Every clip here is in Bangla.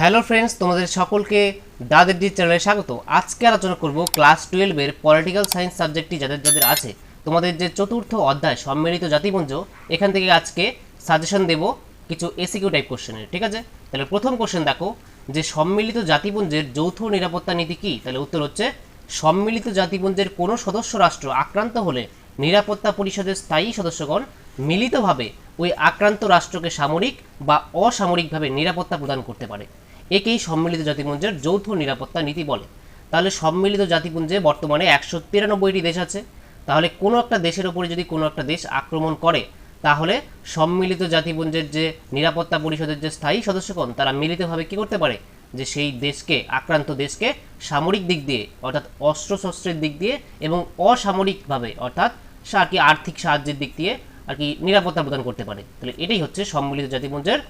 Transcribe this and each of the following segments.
হ্যালো ফ্রেন্ডস, তোমাদের সকলকে দাদের ডি চ্যানেলে স্বাগত। আজকে আলোচনা করব ক্লাস টুয়েলভের পলিটিক্যাল সায়েন্স সাবজেক্টটি যাদের যাদের আছে। তোমাদের যে চতুর্থ অধ্যায়, সম্মিলিত জাতিপুঞ্জ এখান থেকে আজকে সাজেশন দেব কিছু এসিকিউ টাইপ কোশ্চেনের ঠিক আছে? তাহলে প্রথম কোশ্চেন দেখো, যে সম্মিলিত জাতিপুঞ্জের যৌথ নিরাপত্তা নীতি কী? তাহলে উত্তর হচ্ছে, সম্মিলিত জাতিপুঞ্জের কোনো সদস্য রাষ্ট্র আক্রান্ত হলে নিরাপত্তা পরিষদের স্থায়ী সদস্যগণ মিলিতভাবে ওই আক্রান্ত রাষ্ট্রকে সামরিক বা অসামরিকভাবে নিরাপত্তা প্রদান করতে পারে। একেই সম্মিলিত জাতিপুঞ্জের যৌথ নিরাপত্তা নীতি বলে। তাহলে সম্মিলিত জাতিপুঞ্জে বর্তমানে একশো তিরানব্বইটি দেশ আছে। তাহলে কোনো একটা দেশের ওপরে যদি কোনো একটা দেশ আক্রমণ করে, তাহলে সম্মিলিত জাতিপুঞ্জের যে নিরাপত্তা পরিষদের যে স্থায়ী সদস্যগণ, তারা মিলিতভাবে কি করতে পারে? যে সেই দেশকে, আক্রান্ত দেশকে সামরিক দিক দিয়ে, অর্থাৎ অস্ত্রশস্ত্রের দিক দিয়ে এবং অসামরিকভাবে, অর্থাৎ আর কি আর্থিক সাহায্যের দিক দিয়ে আর কি নিরাপত্তা প্রদান করতে পারে। তাহলে এটাই হচ্ছে সম্মিলিত জাতিপুঞ্জের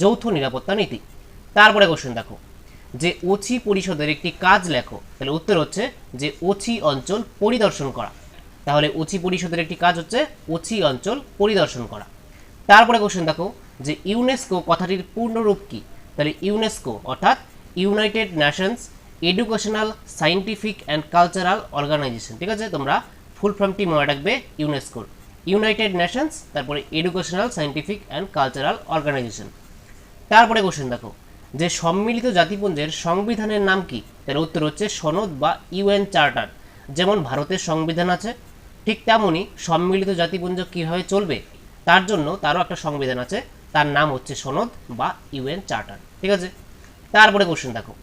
যৌথ নিরাপত্তা নীতি। তারপরে কোশ্চেন দেখো। যে ওছি পরিষদের একটি কাজ লেখো। তাহলে উত্তর হচ্ছে যে ওছি অঞ্চল পরিদর্শন করা। তাহলে ওছি পরিষদের একটি কাজ হচ্ছে ওছি অঞ্চল পরিদর্শন করা। তারপরে কোশ্চেন দেখো যে ইউনেস্কো কথাটির পূর্ণরূপ কি? তাহলে ইউনেস্কো অর্থাৎ United Nations Educational Scientific and Cultural Organization ঠিক আছে? তোমরা ফুল ফর্মটি মনে রাখবে ইউনেস্কোর ইউনাইটেড নেশনস তারপরে Educational Scientific and Cultural Organization তারপরে কোশ্চেন দেখো। যে সম্মিলিত জাতিপুঞ্জের সংবিধানের নাম কি? তার উত্তর হচ্ছে সনদ বা ইউএন চার্টার। যেমন ভারতের সংবিধান আছে, ঠিক তেমনই সম্মিলিত জাতিপুঞ্জ কীভাবে চলবে? তার জন্য তারও একটা সংবিধান আছে, তার নাম হচ্ছে সনদ বা ইউএন চার্টার। ঠিক আছে? তারপরে কোশ্চেন দেখো।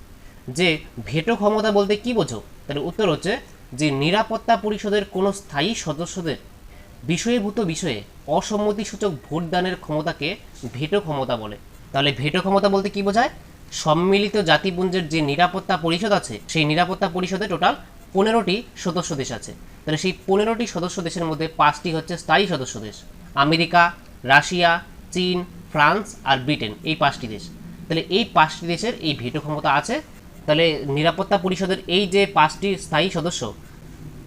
যে ভেটো ক্ষমতা বলতে কি বোঝো? তাহলে উত্তর হচ্ছে যে নিরাপত্তা পরিষদের কোনো স্থায়ী সদস্যদের বিষয়ভূত বিষয়ে অসম্মতিসূচক ভোটদানের ক্ষমতাকে ভেটো ক্ষমতা বলে। তাহলে ভেটো ক্ষমতা বলতে কি বোঝায়? সম্মিলিত জাতিপুঞ্জের যে নিরাপত্তা পরিষদ আছে, সেই নিরাপত্তা পরিষদে টোটাল পনেরোটি সদস্য দেশ আছে। তাহলে সেই পনেরোটি সদস্য দেশের মধ্যে পাঁচটি হচ্ছে স্থায়ী সদস্য দেশ। আমেরিকা, রাশিয়া, চীন, ফ্রান্স আর ব্রিটেন, এই পাঁচটি দেশ। তাহলে এই পাঁচটি দেশের এই ভেটো ক্ষমতা আছে। তাহলে নিরাপত্তা পরিষদের এই যে পাঁচটি স্থায়ী সদস্য,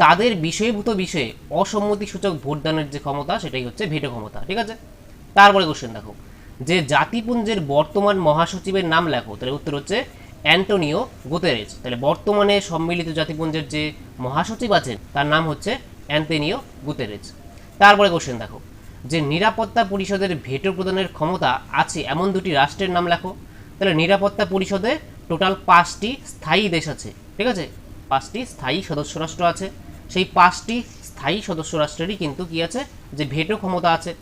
তাদের বিষয়ভূত বিষয়ে অসম্মতিসূচক ভোটদানের যে ক্ষমতা, সেটাই হচ্ছে ভেটো ক্ষমতা, ঠিক আছে? তারপরে কোশ্চেন দেখো। যে জাতিপুঞ্জের বর্তমান মহাসচিবের নাম লেখো, তাহলে উত্তর হচ্ছে অ্যান্টোনিও গুতেরেজ। তাহলে বর্তমানে সম্মিলিত জাতিপুঞ্জের যে মহাসচিব আছেন, তার নাম হচ্ছে অ্যান্টোনিও গুতেরেজ। তারপরে কোশ্চেন দেখো, যে নিরাপত্তা পরিষদের ভেটো প্রদানের ক্ষমতা আছে এমন দুটি রাষ্ট্রের নাম লেখো। তাহলে নিরাপত্তা পরিষদে টোটাল পাঁচটি স্থায়ী দেশ আছে, ঠিক আছে? পাঁচটি স্থায়ী সদস্য রাষ্ট্র আছে। সেই পাঁচটি স্থায়ী সদস্য রাষ্ট্রেরই কিন্তু কি আছে? যে ভেটো ক্ষমতা আছে।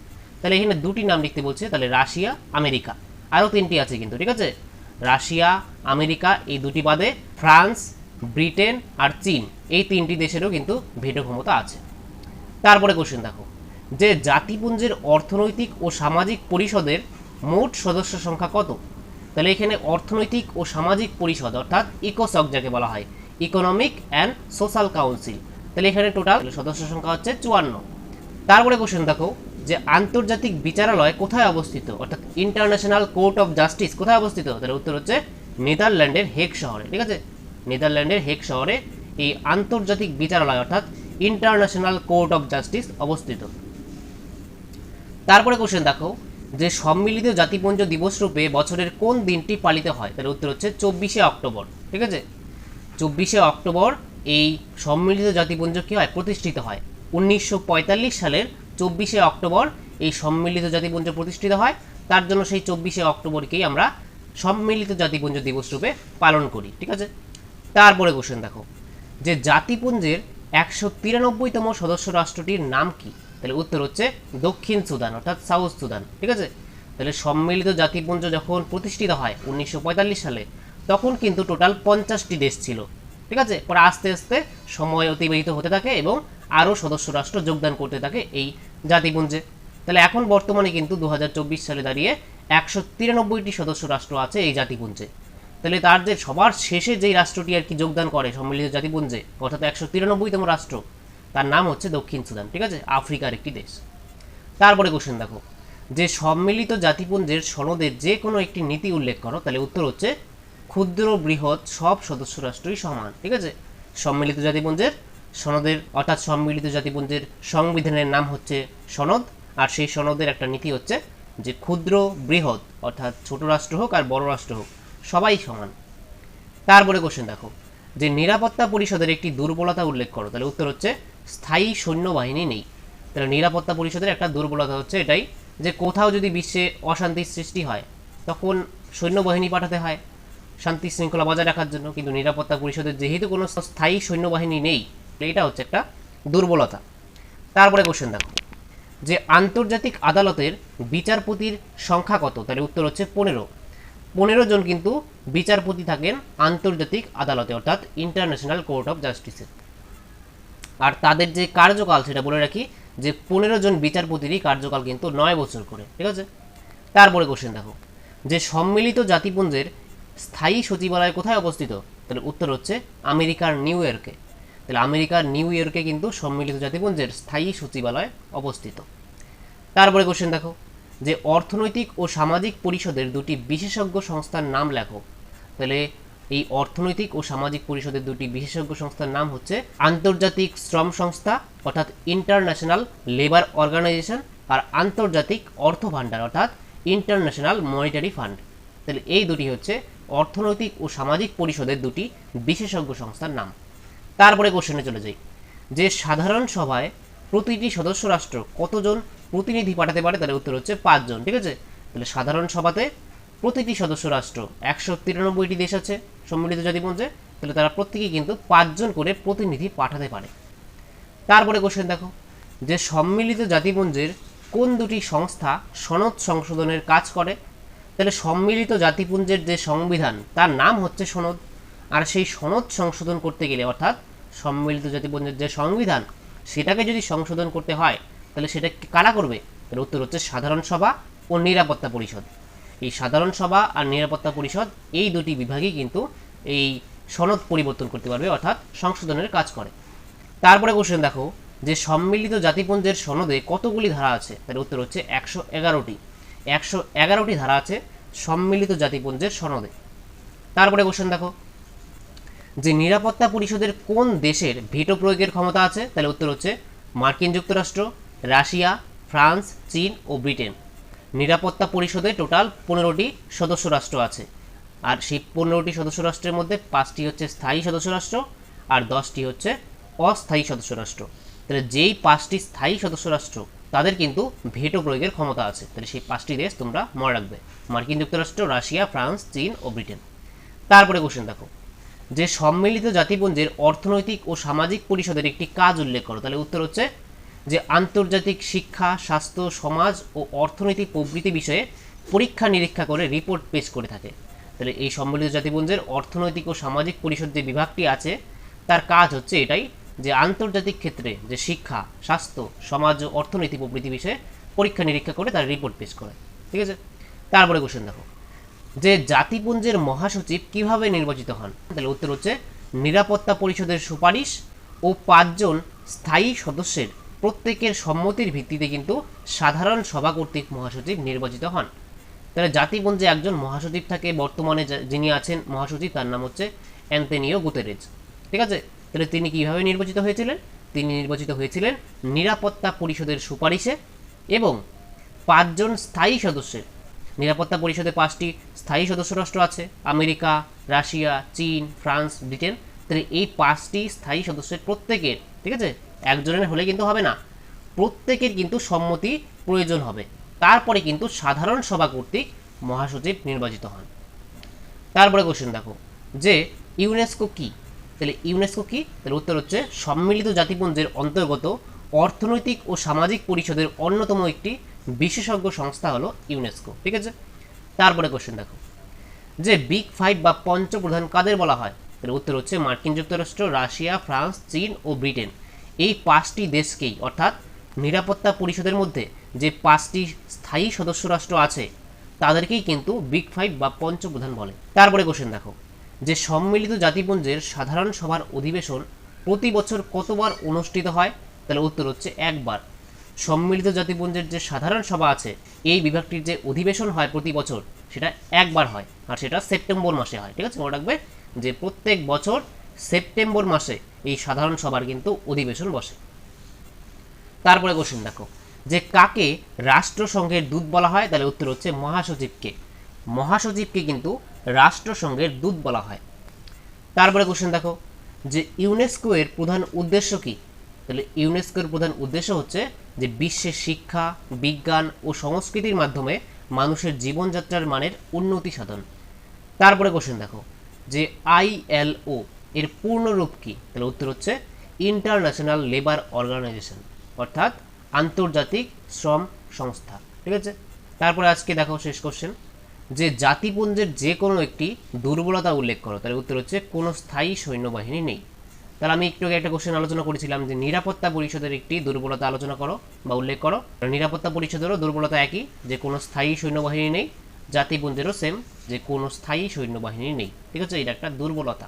তাহলে এখানে দুটি নাম লিখতে বলছে, তাহলে রাশিয়া, আমেরিকা। আরও তিনটি আছে কিন্তু, ঠিক আছে? রাশিয়া, আমেরিকা, এই দুটি বাদে ফ্রান্স, ব্রিটেন আর চীন, এই তিনটি দেশেরও কিন্তু ভেটো ক্ষমতা আছে। তারপরে কোশ্চেন দেখো। যে জাতিপুঞ্জের অর্থনৈতিক ও সামাজিক পরিষদের মোট সদস্য সংখ্যা কত? তাহলে এখানে অর্থনৈতিক ও সামাজিক পরিষদ, অর্থাৎ ইকোসক যাকে বলা হয়, ইকোনমিক অ্যান্ড সোশ্যাল কাউন্সিল। তাহলে এখানে টোটাল সদস্য সংখ্যা হচ্ছে চুয়ান্ন। তারপরে কোশ্চেন দেখো। যে আন্তর্জাতিক বিচারালয় কোথায় অবস্থিত? অর্থাৎ ইন্টারন্যাশনাল কোর্ট অফ জাস্টিস কোথায় অবস্থিত? তাহলে উত্তর হচ্ছে নেদারল্যান্ডের হেক শহরে, ঠিক আছে? নেদারল্যান্ডের হেক শহরে এই আন্তর্জাতিক বিচারালয়, অর্থাৎ ইন্টারন্যাশনাল কোর্ট অফ জাস্টিস অবস্থিত। তারপরে কোশ্চেন দেখো, যে সম্মিলিত জাতিপুঞ্জ দিবস রূপে বছরের কোন দিনটি পালিত হয়? তার উত্তর হচ্ছে চব্বিশে অক্টোবর, ঠিক আছে? চব্বিশে অক্টোবর এই সম্মিলিত জাতিপুঞ্জ কী হয়? প্রতিষ্ঠিত হয়। উনিশশো পঁয়তাল্লিশ সালের চব্বিশে অক্টোবর এই সম্মিলিত জাতিপুঞ্জ প্রতিষ্ঠিত হয়। তার জন্য সেই চব্বিশে অক্টোবরকেই আমরা সম্মিলিত জাতিপুঞ্জ দিবস রূপে পালন করি, ঠিক আছে? তারপরে কোশ্চেন দেখো। যে জাতিপুঞ্জের একশো তিরানব্বইতম সদস্য রাষ্ট্রটির নাম কি? তাহলে উত্তর হচ্ছে দক্ষিণ সুদান, অর্থাৎ সাউথ সুদান, ঠিক আছে? তাহলে সম্মিলিত জাতিপুঞ্জ যখন প্রতিষ্ঠিত হয় উনিশশো পঁয়তাল্লিশ সালে, তখন কিন্তু টোটাল পঞ্চাশটি দেশ ছিল, ঠিক আছে? পরে আস্তে আস্তে সময় অতিবাহিত হতে থাকে এবং আরও সদস্য রাষ্ট্র যোগদান করতে থাকে এই জাতিপুঞ্জে। তাহলে এখন বর্তমানে কিন্তু দু হাজার চব্বিশ সালে দাঁড়িয়ে একশো তিরানব্বইটি সদস্য রাষ্ট্র আছে এই জাতিপুঞ্জে। তাহলে তার যে সবার শেষে যেই রাষ্ট্রটি আর কি যোগদান করে সম্মিলিত জাতিপুঞ্জে, অর্থাৎ একশো তিরানব্বইতম রাষ্ট্র, তার নাম হচ্ছে দক্ষিণ সুদান, ঠিক আছে? আফ্রিকার একটি দেশ। তারপরে কোশ্চেন দেখো। যে সম্মিলিত জাতিপুঞ্জের সনদের যে কোনো একটি নীতি উল্লেখ করো, তাহলে উত্তর হচ্ছে ক্ষুদ্র বৃহৎ সব সদস্য রাষ্ট্রই সমান, ঠিক আছে? সম্মিলিত জাতিপুঞ্জের সনদের, অর্থাৎ সম্মিলিত জাতিপুঞ্জের সংবিধানের নাম হচ্ছে সনদ, আর সেই সনদের একটা নীতি হচ্ছে যে ক্ষুদ্র বৃহৎ, অর্থাৎ ছোট রাষ্ট্র হোক আর বড় রাষ্ট্র হোক, সবাই সমান। তারপরে কোশ্চেন দেখো। যে নিরাপত্তা পরিষদের একটি দুর্বলতা উল্লেখ করো, তাহলে উত্তর হচ্ছে স্থায়ী সৈন্যবাহিনী নেই। তাহলে নিরাপত্তা পরিষদের একটা দুর্বলতা হচ্ছে এটাই যে কোথাও যদি বিশ্বে অশান্তির সৃষ্টি হয়, তখন সৈন্যবাহিনী পাঠাতে হয়। শান্তি শৃঙ্খলা বজায় রাখার জন্য, কিন্তু নিরাপত্তা পরিষদের যেহেতু কোনো স্থায়ী সৈন্যবাহিনী নেই এটা হচ্ছে একটা দুর্বলতা। তারপরে কোশ্চেন দেখো। যে আন্তর্জাতিক আদালতের বিচারপতির সংখ্যা কত? তাহলে উত্তর হচ্ছে পনেরো। পনেরো জন কিন্তু বিচারপতি থাকেন আন্তর্জাতিক আদালতে, অর্থাৎ ইন্টারন্যাশনাল কোর্ট অফ জাস্টিসে আর তাদের যে কার্যকাল, সেটা বলে রাখি যে পনেরো জন বিচারপতিরই কার্যকাল কিন্তু নয় বছর করে, ঠিক আছে? তারপরে কোশ্চেন দেখো। যে সম্মিলিত জাতিপুঞ্জের স্থায়ী সচিবালয় কোথায় অবস্থিত? তাহলে উত্তর হচ্ছে আমেরিকার নিউ ইয়র্কে। তাহলে আমেরিকার নিউ ইয়র্কে কিন্তু সম্মিলিত জাতিপুঞ্জের স্থায়ী সচিবালয় অবস্থিত। তারপরে কোশ্চেন দেখো, যে অর্থনৈতিক ও সামাজিক পরিষদের দুটি বিশেষজ্ঞ সংস্থার নাম লেখো। তাহলে এই অর্থনৈতিক ও সামাজিক পরিষদের দুটি বিশেষজ্ঞ সংস্থার নাম হচ্ছে আন্তর্জাতিক শ্রম সংস্থা, অর্থাৎ ইন্টারন্যাশনাল লেবার অর্গানাইজেশন, আর আন্তর্জাতিক অর্থ ভাণ্ডার, অর্থাৎ ইন্টারন্যাশনাল মনিটারি ফান্ড। তাহলে এই দুটি হচ্ছে অর্থনৈতিক ও সামাজিক পরিষদের দুটি বিশেষজ্ঞ সংস্থার নাম। তারপরে কোশ্চেনে চলে যাই। যে সাধারণ সভায় প্রতিটি সদস্য রাষ্ট্র কতজন প্রতিনিধি পাঠাতে পারে? তাহলে উত্তর হচ্ছে পাঁচজন, ঠিক আছে? তাহলে সাধারণ সভাতে প্রতিটি সদস্য রাষ্ট্র একশো তিরানব্বইটি দেশ আছে সম্মিলিত জাতিপুঞ্জে তাহলে তারা প্রত্যেকেই কিন্তু পাঁচজন করে প্রতিনিধি পাঠাতে পারে। তারপরে কোশ্চেন দেখো। যে সম্মিলিত জাতিপুঞ্জের কোন দুটি সংস্থা সনদ সংশোধনের কাজ করে? তাহলে সম্মিলিত জাতিপুঞ্জের যে সংবিধান, তার নাম হচ্ছে সনদ। আর সেই সনদ সংশোধন করতে গেলে, অর্থাৎ সম্মিলিত জাতিপুঞ্জের যে সংবিধান, সেটাকে যদি সংশোধন করতে হয়, তাহলে সেটা কারা করবে? তাহলে উত্তর হচ্ছে সাধারণ সভা ও নিরাপত্তা পরিষদ। এই সাধারণ সভা আর নিরাপত্তা পরিষদ, এই দুটি বিভাগই কিন্তু এই সনদ পরিবর্তন করতে পারবে, অর্থাৎ সংশোধনের কাজ করে। তারপরে কোশ্চেন দেখো, যে সম্মিলিত জাতিপুঞ্জের সনদে কতগুলি ধারা আছে? তার উত্তর হচ্ছে একশো এগারোটি। একশো এগারোটি ধারা আছে সম্মিলিত জাতিপুঞ্জের সনদে। তারপরে কোশ্চেন দেখো যে নিরাপত্তা পরিষদের কোন দেশের ভেটো প্রয়োগের ক্ষমতা আছে, তাহলে উত্তর হচ্ছে মার্কিন যুক্তরাষ্ট্র, রাশিয়া, ফ্রান্স, চীন ও ব্রিটেন। নিরাপত্তা পরিষদে টোটাল পনেরোটি সদস্য রাষ্ট্র আছে। আর সেই পনেরোটি সদস্য রাষ্ট্রের মধ্যে পাঁচটি হচ্ছে স্থায়ী সদস্য রাষ্ট্র আর দশটি হচ্ছে অস্থায়ী সদস্য রাষ্ট্র। তাহলে যেই পাঁচটি স্থায়ী সদস্য রাষ্ট্র, তাদের কিন্তু ভেটো প্রয়োগের ক্ষমতা আছে। তাহলে সেই পাঁচটি দেশ তোমরা মনে রাখবে। মার্কিন যুক্তরাষ্ট্র, রাশিয়া, ফ্রান্স, চীন ও ব্রিটেন। তারপরে কোশ্চেন দেখো। যে সম্মিলিত জাতিপুঞ্জের অর্থনৈতিক ও সামাজিক পরিষদের একটি কাজ উল্লেখ করো। তাহলে উত্তর হচ্ছে যে আন্তর্জাতিক শিক্ষা, স্বাস্থ্য, সমাজ ও অর্থনৈতিক প্রভৃতি বিষয়ে পরীক্ষা নিরীক্ষা করে রিপোর্ট পেশ করে থাকে। তাহলে এই সম্মিলিত জাতিপুঞ্জের অর্থনৈতিক ও সামাজিক পরিষদ যে বিভাগটি আছে, তার কাজ হচ্ছে এটাই যে আন্তর্জাতিক ক্ষেত্রে যে শিক্ষা, স্বাস্থ্য, সমাজ ও অর্থনীতি প্রভৃতি বিষয়ে পরীক্ষা নিরীক্ষা করে তার রিপোর্ট পেশ করে। ঠিক আছে? তারপরে কোশ্চেন দেখো। যে জাতিপুঞ্জের মহাসচিব কীভাবে নির্বাচিত হন? তাহলে উত্তর হচ্ছে নিরাপত্তা পরিষদের সুপারিশ ও পাঁচজন স্থায়ী সদস্যের প্রত্যেকের সম্মতির ভিত্তিতে কিন্তু সাধারণ সভা কর্তৃক মহাসচিব নির্বাচিত হন। তাহলে জাতিপুঞ্জে একজন মহাসচিব থাকে, বর্তমানে যিনি আছেন মহাসচিব, তার নাম হচ্ছে অ্যান্তেনিও গুতেরেজ। ঠিক আছে? তাহলে তিনি কীভাবে নির্বাচিত হয়েছিলেন? তিনি নির্বাচিত হয়েছিলেন নিরাপত্তা পরিষদের সুপারিশে এবং পাঁচজন স্থায়ী সদস্যের নিরাপত্তা পরিষদে পাঁচটি স্থায়ী সদস্য রাষ্ট্র আছে, আমেরিকা, রাশিয়া, চীন, ফ্রান্স, ব্রিটেন। তাহলে এই পাঁচটি স্থায়ী সদস্যের প্রত্যেকের, ঠিক আছে? একজনের হলে কিন্তু হবে না। প্রত্যেকের কিন্তু সম্মতি প্রয়োজন হবে। তারপরে কিন্তু সাধারণ সভা কর্তৃক মহাসচিব নির্বাচিত হন। তারপরে কোশ্চেন দেখো, যে ইউনেস্কো কি? তাহলে ইউনেস্কো কি? তাহলে উত্তর হচ্ছে সম্মিলিত জাতিপুঞ্জের অন্তর্গত অর্থনৈতিক ও সামাজিক পরিষদের অন্যতম একটি বিশেষজ্ঞ সংস্থা হলো ইউনেস্কো, ঠিক আছে? তারপরে কোশ্চেন দেখো। যে বিগ ফাইভ বা পঞ্চপ্রধান কাদের বলা হয়? তাহলে উত্তর হচ্ছে মার্কিন যুক্তরাষ্ট্র, রাশিয়া, ফ্রান্স, চীন ও ব্রিটেন। এই পাঁচটি দেশকেই, অর্থাৎ নিরাপত্তা পরিষদের মধ্যে যে পাঁচটি স্থায়ী সদস্য রাষ্ট্র আছে, তাদেরকেই কিন্তু বিগ ফাইভ বা পঞ্চপ্রধান বলে। তারপরে কোশ্চেন দেখো। যে সম্মিলিত জাতিপুঞ্জের সাধারণ সভার অধিবেশন প্রতি বছর কতবার অনুষ্ঠিত হয়? তাহলে উত্তর হচ্ছে একবার। সম্মিলিত জাতিপুঞ্জের যে সাধারণ সভা আছে, এই বিভাগটির যে অধিবেশন হয় প্রতি বছর, সেটা একবার হয়। আর সেটা সেপ্টেম্বর মাসে হয়, ঠিক আছে? মনে রাখবে যে প্রত্যেক বছর সেপ্টেম্বর মাসে এই সাধারণ সভার কিন্তু অধিবেশন বসে। তারপরে কোশ্চেন দেখো, যে কাকে রাষ্ট্রসংঘের দূত বলা হয়, তাহলে উত্তর হচ্ছে মহাসচিবকে। মহাসচিবকে কিন্তু রাষ্ট্রসংঘের দূত বলা হয়। তারপরে কোশ্চেন দেখো, যে ইউনেস্কো এর প্রধান উদ্দেশ্য কি? তাহলে ইউনেস্কোর প্রধান উদ্দেশ্য হচ্ছে যে বিশ্বের শিক্ষা, বিজ্ঞান ও সংস্কৃতির মাধ্যমে মানুষের জীবনযাত্রার মানের উন্নতি সাধন। তারপরে কোশ্চেন দেখো, যে আইএলও এর পূর্ণরূপ কি? তাহলে উত্তর হচ্ছে ইন্টারন্যাশনাল লেবার অর্গানাইজেশন অর্থাৎ আন্তর্জাতিক শ্রম সংস্থা, ঠিক আছে? তারপরে আজকে দেখো শেষ কোশ্চেন যে জাতিপুঞ্জের যে কোনো একটি দুর্বলতা উল্লেখ করো, তাহলে উত্তর হচ্ছে কোনো স্থায়ী সৈন্যবাহিনী নেই। তাহলে আমি একটু একটা কোশ্চেন আলোচনা করেছিলাম যে নিরাপত্তা পরিষদের একটি দুর্বলতা আলোচনা করো বা উল্লেখ করো। নিরাপত্তা পরিষদেরও দুর্বলতা একই, যে কোনো স্থায়ী সৈন্যবাহিনী নেই, জাতিপুঞ্জেরও সেম যে কোনো স্থায়ী সৈন্যবাহিনী নেই। ঠিক আছে? এটা একটা দুর্বলতা।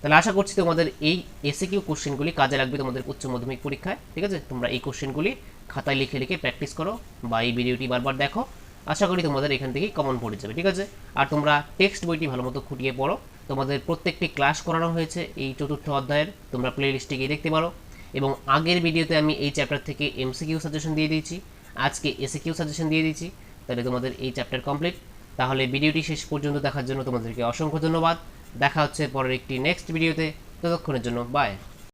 তাহলে আশা করছি তোমাদের এই এসে কিউ কোশ্চেনগুলি কাজে লাগবে তোমাদের উচ্চ মাধ্যমিক পরীক্ষায়। ঠিক আছে? তোমরা এই কোশ্চেনগুলি খাতায় লিখে লিখে প্র্যাকটিস করো বা এই ভিডিওটি বারবার দেখো। আশা করি তোমাদের এখান থেকেই কমন পড়ে যাবে, ঠিক আছে? আর তোমরা টেক্সট বইটি ভালো মতো খুঁটিয়ে পড়ো। তোমাদের প্রত্যেকটি ক্লাস করানো হয়েছে এই চতুর্থ অধ্যায়ের, তোমরা প্লে লিস্টে গিয়ে দেখতে পারো। এবং আগের ভিডিওতে আমি এই চ্যাপ্টার থেকে এমসিকিউ সাজেশন দিয়ে দিয়েছি। আজকে এসিকিউ সাজেশন দিয়ে দিয়েছি। তাহলে তোমাদের এই চ্যাপ্টার কমপ্লিট তাহলে ভিডিওটি শেষ পর্যন্ত দেখার জন্য তোমাদেরকে অসংখ্য ধন্যবাদ। দেখা হচ্ছে পরের একটি নেক্সট ভিডিওতে ততক্ষণের জন্য বাই